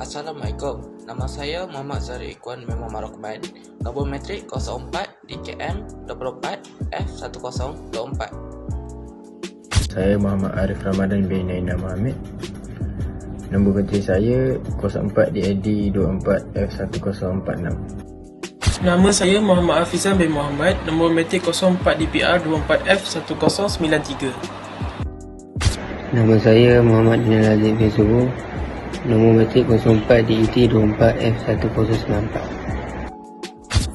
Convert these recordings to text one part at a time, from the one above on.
Assalamualaikum. Nama saya Muhammad Zari Ikwan Memang Marokman. Nombor metrik 04 DKM 24 F1024. Saya Muhammad Arif Ramadan bin Naina Mohamad. Nombor menteri saya 04 DAD 24 F1046. Nama saya Muhammad Hafizan bin Muhammad, nombor metrik 04 DPR 24F1093. Nama saya Muhammad Dinal Azim bin Subuh Nombor metrik 04 DET 24F1094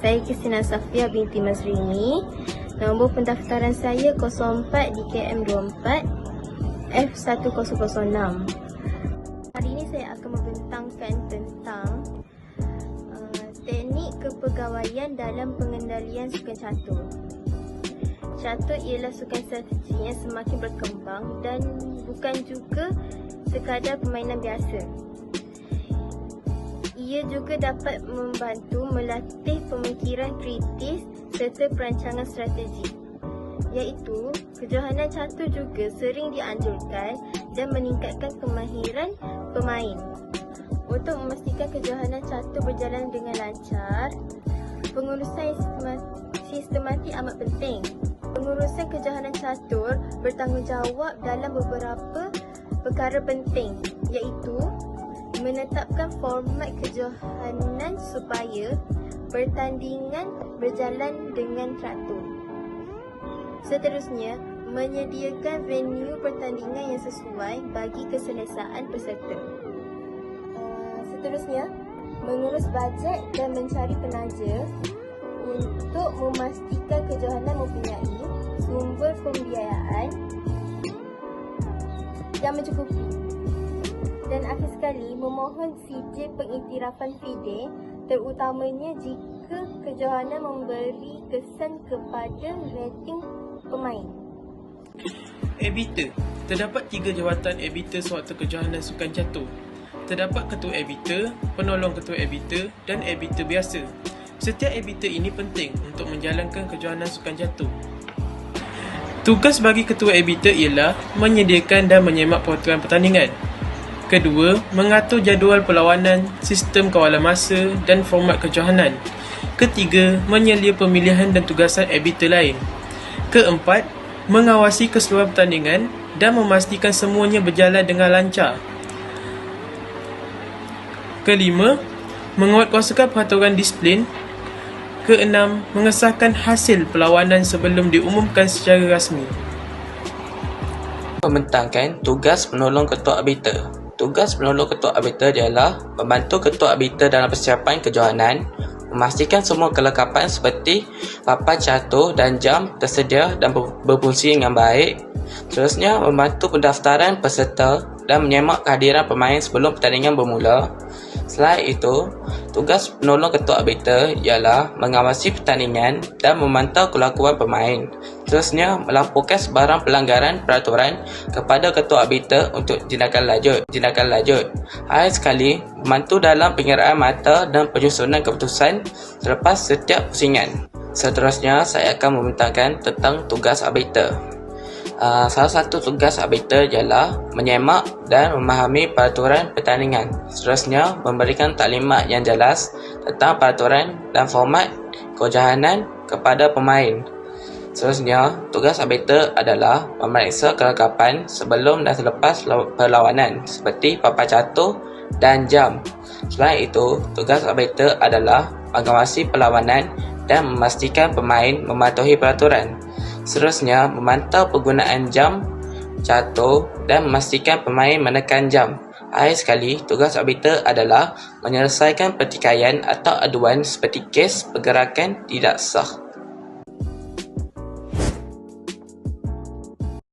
Saya Kristina Safia binti Mazrini. Nombor pendaftaran saya 04 DKM 24 F1006. Hari ini saya akan membentangkan tentang uh, teknik kepegawaian dalam pengendalian sukan catur. Catur ialah sukan strategi yang semakin berkembang dan bukan juga sekadar permainan biasa. Ia juga dapat membantu melatih pemikiran kritis serta perancangan strategi. Iaitu, kejohanan catur juga sering dianjurkan dan meningkatkan kemahiran pemain. Untuk memastikan kejohanan catur berjalan dengan lancar, pengurusan sistema- sistematik amat penting. Pengurusan kejohanan catur bertanggungjawab dalam beberapa perkara penting iaitu menetapkan format kejohanan supaya pertandingan berjalan dengan teratur. Seterusnya, menyediakan venue pertandingan yang sesuai bagi keselesaan peserta. Uh, Seterusnya, mengurus bajet dan mencari penaja untuk memastikan kejohanan mempunyai sumber pembiayaan yang mencukupi. Dan akhir sekali, memohon FIDE pengiktirafan FIDE terutamanya jika kejohanan memberi kesan kepada rating pemain. Arbiter. Terdapat tiga jawatan arbiter sewaktu kejohanan sukan catur. Terdapat ketua arbiter, penolong ketua arbiter dan arbiter biasa. Setiap arbiter ini penting untuk menjalankan kejohanan sukan catur. Tugas bagi ketua arbiter ialah menyediakan dan menyemak peraturan pertandingan. Kedua, mengatur jadual perlawanan, sistem kawalan masa dan format kejohanan. Ketiga, menyelia pemilihan dan tugasan arbiter lain. Keempat, mengawasi keseluruhan pertandingan dan memastikan semuanya berjalan dengan lancar. Kelima, menguatkuasakan peraturan disiplin. Keenam, mengesahkan hasil perlawanan sebelum diumumkan secara rasmi. Membentangkan tugas penolong ketua arbiter. Tugas penolong ketua arbiter ialah membantu ketua arbiter dalam persiapan kejohanan, memastikan semua kelengkapan seperti papan catur dan jam tersedia dan ber- berfungsi dengan baik. Seterusnya, membantu pendaftaran peserta dan menyemak kehadiran pemain sebelum pertandingan bermula. Selain itu, tugas penolong ketua arbiter ialah mengawasi pertandingan dan memantau kelakuan pemain. Seterusnya, melaporkan sebarang pelanggaran peraturan kepada ketua arbiter untuk tindakan lanjut. Tindakan lanjut. Akhir sekali, membantu dalam pengiraan mata dan penyusunan keputusan selepas setiap pusingan. Seterusnya, saya akan membentangkan tentang tugas arbiter. Uh, salah satu tugas arbiter ialah menyemak dan memahami peraturan pertandingan. Seterusnya, memberikan taklimat yang jelas tentang peraturan dan format kejohanan kepada pemain. Seterusnya, tugas arbiter adalah memeriksa kelengkapan sebelum dan selepas law- perlawanan seperti papan catur dan jam. Selain itu, tugas arbiter adalah mengawasi perlawanan dan memastikan pemain mematuhi peraturan. Seterusnya, memantau penggunaan jam, catur dan memastikan pemain menekan jam. Akhir sekali, tugas arbiter adalah menyelesaikan pertikaian atau aduan seperti kes pergerakan tidak sah.